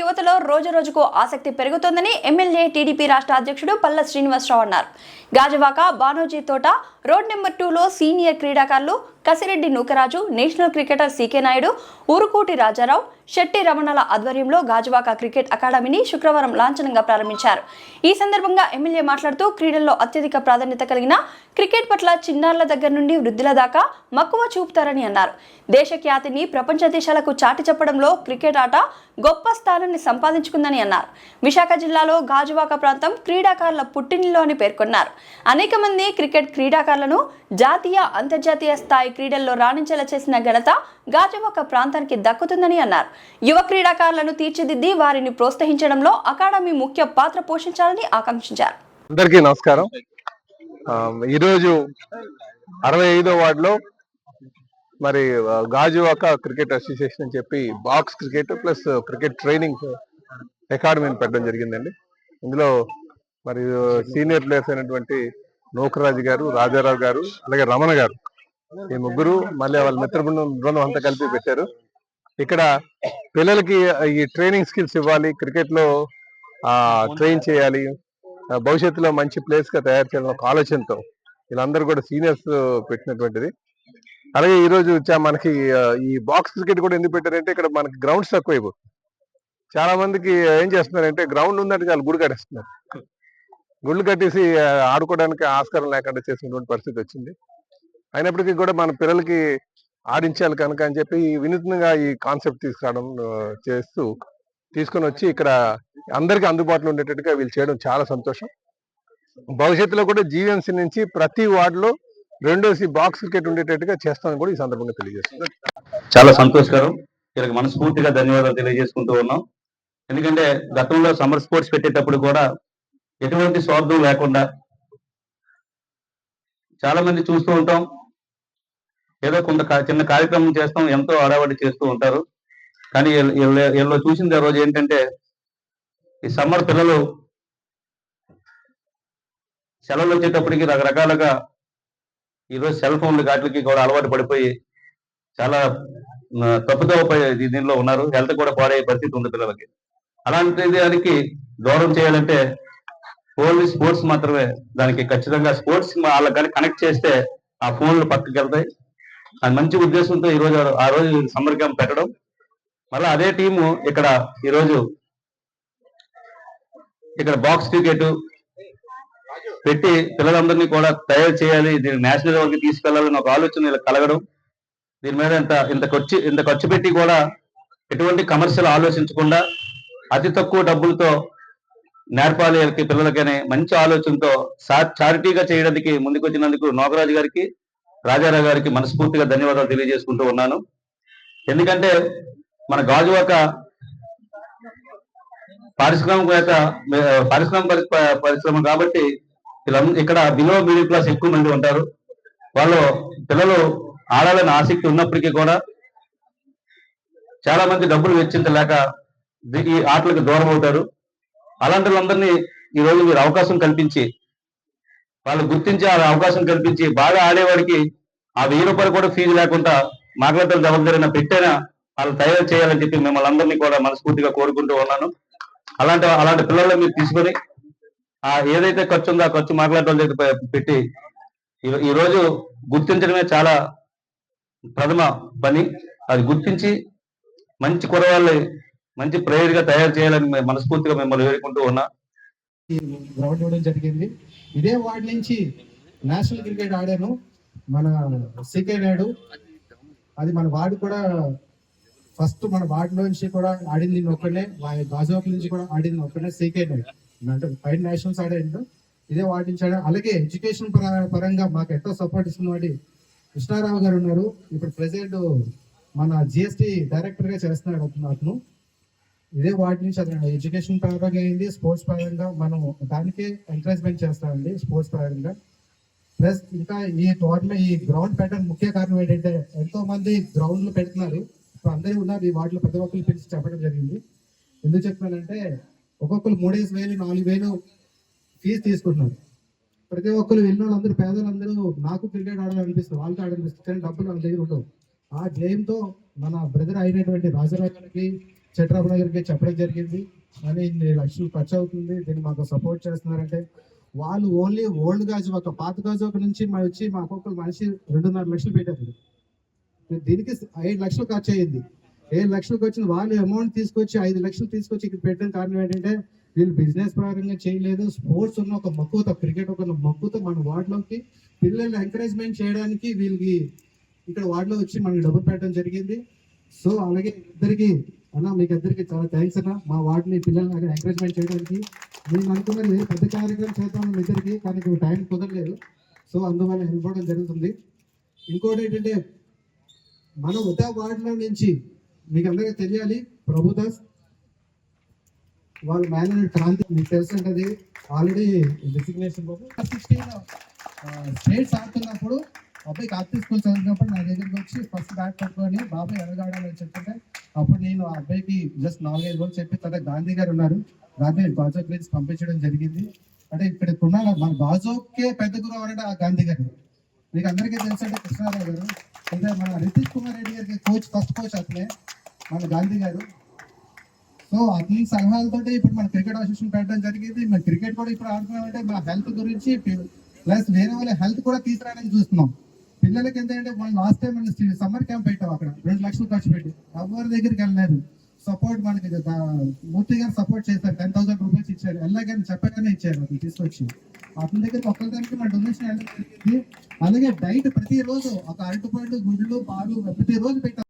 యువతలో రోజురోజుకు ఆసక్తి పెరుగుతోందని ఎమ్మెల్యే టీడీపీ రాష్ట్ర అధ్యక్షుడు పల్ల శ్రీనివాసరావు అన్నారు. గాజువాక బానోజీ తోట రోడ్ నెంబర్ టూలో సీనియర్ క్రీడాకారులు Kasireddy Nookaraju national cricketer CK Naidu Urukoti Rajarao Shetty రమణల ఆధ్వర్యంలో గాజువాక క్రికెట్ అకాడమీని శుక్రవారం లాంఛనంగా ప్రారంభించారు. ఈ సందర్భంగా ఎమ్మెల్యే మాట్లాడుతూ క్రీడల్లో అత్యధిక ప్రాధాన్యత కలిగిన క్రికెట్ పట్ల చిన్నారుల దగ్గర నుండి వృద్ధుల దాకా మక్కువ చూపుతారని అన్నారు. దేశ ఖ్యాతిని ప్రపంచ దేశాలకు చాటి చెప్పడంలో క్రికెట్ ఆట గొప్ప స్థానాన్ని సంపాదించుకుందని అన్నారు. విశాఖ జిల్లాలో గాజువాక ప్రాంతం క్రీడాకారుల పుట్టినిల్లు అని పేర్కొన్నారు. అనేక మంది క్రికెట్ క్రీడాకారులను జాతీయ అంతర్జాతీయ స్థాయి క్రీడల్లో రాణించేలా చేసిన ఘనత గాజువాక ప్రాంతానికి దక్కుతుందని అన్నారు. యువ క్రీడాకారులను తీర్చిదిద్ది వారిని ప్రోత్సహించడంలో అకాడమీ ముఖ్య పాత్ర పోషించాలని ఆకాంక్షించారు. అందరికీ నమస్కారం. ఈరోజు అరవై ఐదో వార్డులో మరి గాజు గాజువాక క్రికెట్ అసోసియేషన్ అని చెప్పి box cricket plus cricket training అకాడమీని పెట్టడం జరిగిందండి. ఇందులో మరి సీనియర్ ప్లేయర్స్ అయినటువంటి నోకరాజు గారు రాజారావు గారు అలాగే రమణ గారు. ఈ ముగ్గురు మళ్ళీ వాళ్ళ మిత్ర బృందం అంతా కలిపి పెట్టారు. ఇక్కడ పిల్లలకి ఈ ట్రైనింగ్ స్కిల్స్ ఇవ్వాలి క్రికెట్లో ట్రైన్ చేయాలి ఆ, భవిష్యత్తులో మంచి ప్లేస్గా తయారు చేయాలని ఒక ఆలోచనతో వీళ్ళందరూ కూడా సీనియర్స్ పెట్టినటువంటిది. అలాగే ఈ రోజు వచ్చా మనకి ఈ బాక్స్ క్రికెట్ కూడా ఎందుకు పెట్టారంటే ఇక్కడ మనకి గ్రౌండ్స్ తక్కువ అయిపోతుంది చాలా మందికి ఏం చేస్తున్నారంటే గ్రౌండ్ ఉందంటే చాలా గుడి కట్టేస్తున్నారు. గుళ్ళు కట్టేసి ఆడుకోవడానికి ఆస్కారం లేకుండా చేసినటువంటి పరిస్థితి వచ్చింది. అయినప్పటికీ కూడా మన పిల్లలకి ఆడించాలి కనుక అని చెప్పి వినూత్నంగా ఈ కాన్సెప్ట్ తీసుకురావడం చేస్తూ తీసుకొని వచ్చి ఇక్కడ అందరికీ అందుబాటులో ఉండేటట్టుగా వీళ్ళు చేయడం చాలా సంతోషం. భవిష్యత్తులో కూడా జీవీఎంసీ నుంచి ప్రతి వార్డులో రెండోసి బాక్స్ క్రికెట్ ఉండేటట్టుగా చేస్తామని కూడా ఈ సందర్భంగా తెలియజేస్తుంది చాలా సంతోషకరం. వీళ్ళకి మనస్ఫూర్తిగా ధన్యవాదాలు తెలియజేసుకుంటూ ఉన్నాం. ఎందుకంటే గతంలో సమ్మర్ స్పోర్ట్స్ పెట్టేటప్పుడు కూడా ఎటువంటి స్వార్థం లేకుండా చాలా మంది చూస్తూ ఉంటాం. ఏదో కొంత చిన్న కార్యక్రమం చేస్తాం ఎంతో హడావడి చేస్తూ ఉంటారు. కానీ వీళ్ళు చూసింది ఆ రోజు ఏంటంటే ఈ సమ్మర్ పిల్లలు సెలవులు వచ్చేటప్పటికి రకరకాలుగా ఈరోజు సెల్ ఫోన్లు వాటికి కూడా అలవాటు పడిపోయి చాలా ఆ, దీనిలో ఉన్నారు. హెల్త్ కూడా పాడయ్యే పరిస్థితి ఉంది పిల్లలకి. అలాంటి దానికి దూరం చేయాలంటే ఓన్లీ స్పోర్ట్స్ మాత్రమే. దానికి ఖచ్చితంగా స్పోర్ట్స్ వాళ్ళకి కానీ కనెక్ట్ చేస్తే ఆ ఫోన్లు పక్కకి వెళ్తాయి. అది మంచి ఉద్దేశంతో ఈ రోజు ఆ రోజు సమ్మర్ క్యాంప్ పెట్టడం. మళ్ళీ అదే టీము ఇక్కడ ఈరోజు ఇక్కడ బాక్స్ క్రికెట్ పెట్టి పిల్లలందరినీ కూడా తయారు చేయాలి. దీన్ని నేషనల్ లెవెల్కి తీసుకెళ్ళాలని ఒక ఆలోచన ఇలా కలగడం. దీని మీద ఇంత ఇంత ఖర్చు ఇంత ఖర్చు పెట్టి కూడా ఎటువంటి కమర్షియల్ ఆలోచించకుండా అతి తక్కువ డబ్బులతో నేర్పాలి వీళ్ళకి పిల్లలకనే మంచి ఆలోచనతో చారిటీగా చేయడానికి ముందుకొచ్చినందుకు నోగరాజు గారికి రాజారావు గారికి మనస్ఫూర్తిగా ధన్యవాదాలు తెలియజేసుకుంటూ ఉన్నాను. ఎందుకంటే మన గాజువాక పారిశ్రామికవేత్త పారిశ్రామిక పరిశ్రమ కాబట్టి ఇక్కడ బిలో మిడిల్ క్లాస్ ఎక్కువ మంది ఉంటారు. వాళ్ళు పిల్లలు ఆడాలని ఆసక్తి ఉన్నప్పటికీ కూడా చాలా మంది డబ్బులు వెచ్చించలేక ఈ ఆటలకు దూరం అవుతారు. అలాంటి వాళ్ళందరినీ ఈ రోజు మీరు అవకాశం కల్పించి వాళ్ళు గుర్తించి ఆ అవకాశం కల్పించి బాగా ఆడేవాడికి ఆ వెయ్యి రూపాయలు కూడా ఫీజు లేకుండా మాట్లాడతారు జవాబుదారైన పెట్టైనా వాళ్ళు తయారు చేయాలని చెప్పి మిమ్మల్ని అందరినీ కూడా మనస్ఫూర్తిగా కోరుకుంటూ ఉన్నాను. అలాంటి అలాంటి పిల్లల్ని మీరు తీసుకొని ఆ ఏదైతే ఖర్చు ఉందో ఆ ఖర్చు మాట్లాడటం దగ్గర పెట్టి ఈ- ఈ రోజు గుర్తించడమే చాలా ప్రథమ పని. అది గుర్తించి మంచి కురవాళ్ళు మంచి ప్రేయర్గా తయారు చేయాలని మేము మనస్ఫూర్తిగా మిమ్మల్ని వేడుకుంటూ ఉన్నా. గ్రౌండ్ ఇవ్వడం జరిగింది. ఇదే వార్డు నుంచి నేషనల్ క్రికెట్ ఆడాను. మన సీకే నాయుడు అది మన వార్డు కూడా ఫస్ట్ మన వార్డు నుంచి కూడా ఆడింది ఒక్కడే ఒక్కనే నుంచి కూడా ఆడింది ఒక్కడే సీకే నాయుడు. అంటే ఫైవ్ నేషనల్స్ ఆడాడు. ఇదే వార్డు నుంచి ఆడాడు. అలాగే ఎడ్యుకేషన్ పరంగా మాకు ఎంతో సపోర్ట్ ఇస్తున్న వాడి కృష్ణారావు గారు ఉన్నారు. ఇప్పుడు ప్రెసిడెంట్ మన జిఎస్టి డైరెక్టర్గా చేస్తున్నాడు అతను. ఇదే వాటి నుంచి అదే ఎడ్యుకేషన్ పరంగా అయింది స్పోర్ట్స్ పరంగా మనం దానికే ఎంకరేజ్మెంట్ చేస్తామండి స్పోర్ట్స్ పరంగా. ప్లస్ ఇంకా ఈ టోర్నమెంట్ ఈ గ్రౌండ్ పెట్టడం ముఖ్య కారణం ఏంటంటే ఎంతో మంది గ్రౌండ్లు పెడుతున్నారు. ఇప్పుడు అందరూ ఉన్నారు ఈ వాటిలో ప్రతి ఒక్కరు పిలిచి చెప్పడం జరిగింది. ఎందుకు చెప్తున్నానంటే ఒక్కొక్కరు మూడేసి వేలు నాలుగు వేలు ఫీజు తీసుకుంటున్నారు. ప్రతి ఒక్కరు వెళ్ళిన పేదలందరూ నాకు క్రికెట్ ఆడాలనిపిస్తుంది వాళ్ళకి ఆడాలనిపిస్తుంది కానీ డబ్బులు వాళ్ళ దగ్గర ఉండవు. ఆ జయంతో మన బ్రదర్ అయినటువంటి రాజరావు గారికి చట్రాపు నగర్కి చెప్పడం జరిగింది. కానీ ఇన్ని లక్షలు ఖర్చు అవుతుంది. దీన్ని మాకు సపోర్ట్ చేస్తున్నారంటే వాళ్ళు ఓన్లీ ఓల్డ్ గాజు ఒక పాత గాజు ఒక నుంచి మా వచ్చి మా ఒక్కొక్కరు మనిషి రెండున్నర లక్షలు పెట్టారు. దీనికి ఐదు లక్షలు ఖర్చు అయ్యింది. ఏడు లక్షలకు వచ్చిన వాళ్ళు అమౌంట్ తీసుకొచ్చి ఐదు లక్షలు తీసుకొచ్చి ఇక్కడ పెట్టడం కారణం ఏంటంటే వీళ్ళు బిజినెస్ ప్రారంభంగా చేయలేదు. స్పోర్ట్స్ ఉన్న ఒక మక్కువతో క్రికెట్ ఒక మక్కువతో మన వార్డులోకి పిల్లల్ని ఎంకరేజ్మెంట్ చేయడానికి వీళ్ళకి ఇక్కడ వార్డులో వచ్చి మనకి డబ్బులు పెట్టడం జరిగింది. సో అలాగే ఇద్దరికి అన్న మీకు అందరికీ చాలా థ్యాంక్స్ అన్న. మా వార్డుని పిల్లల్ని అక్కడ ఎంకరేజ్మెంట్ చేయడానికి మేము అనుకున్నది పెద్ద కార్యక్రమం చేద్దాం మీ ఇద్దరికి కానీ టైం కుదరలేదు. సో అందువల్ల వెళ్ళిపోవడం జరుగుతుంది. ఇంకోటి ఏంటంటే మన ఉదా వార్డులో నుంచి మీకు అందరికీ తెలియాలి ప్రభుదాస్ వాళ్ళ మేనేజర్ క్రాంతి మీకు తెలుసు ఉంటుంది ఆల్రెడీ డిసిగ్నేషన్ సిక్స్టీన్ స్టేట్స్ ఆడుతున్నప్పుడు అబ్బాయి కార్తీక్ స్కూల్ చదివినప్పుడు నా దగ్గరికి వచ్చి ఫస్ట్ బ్యాట్ పట్టుకొని బాబాయ్ ఎలాగాడాలని చెప్తుంటే అప్పుడు నేను ఆ అబ్బాయికి జస్ట్ నాలుగైదు రోజులు చెప్పి తర్వాత గాంధీ గారు ఉన్నారు. గాంధీ గాజో గురించి పంపించడం జరిగింది. అంటే ఇక్కడ ఉన్న మన బాజోకే పెద్ద గురువు అంటే ఆ గాంధీ గారు. మీకు అందరికీ తెలుసు అంటే కృష్ణారావు గారు. అంటే మన రితీష్ కుమార్ రెడ్డి గారికి కోచ్ ఫస్ట్ కోచ్ అతనే మన గాంధీ గారు. సో అతని సలహాలతో ఇప్పుడు మన క్రికెట్ అసోసియేషన్ పెట్టడం జరిగింది. మన క్రికెట్ కూడా ఇప్పుడు ఆడుతున్నామంటే మా హెల్త్ గురించి ప్లస్ వేరే వాళ్ళ హెల్త్ కూడా తీసుకురావడానికి చూస్తున్నాం. పిల్లలకి ఏంటంటే మనం లాస్ట్ టైం మన సమ్మర్ క్యాంప్ పెట్టాం అక్కడ. రెండు లక్షలు ఖర్చు పెట్టి. ఎవరి దగ్గరికి వెళ్ళలేదు. సపోర్ట్ మనకి మూర్తి గారు సపోర్ట్ చేశారు. టెన్ థౌసండ్ రూపీస్ ఇచ్చారు. వెళ్ళగానే చెప్పగానే ఇచ్చారు అది తీసుకొచ్చి. అతని దగ్గర ఒక్కరికి మన డొనేషన్ అలాగే డైట్ ప్రతి రోజు ఒక అరటిపండు గుడ్లు పాలు ప్రతి రోజు పెట్టాం.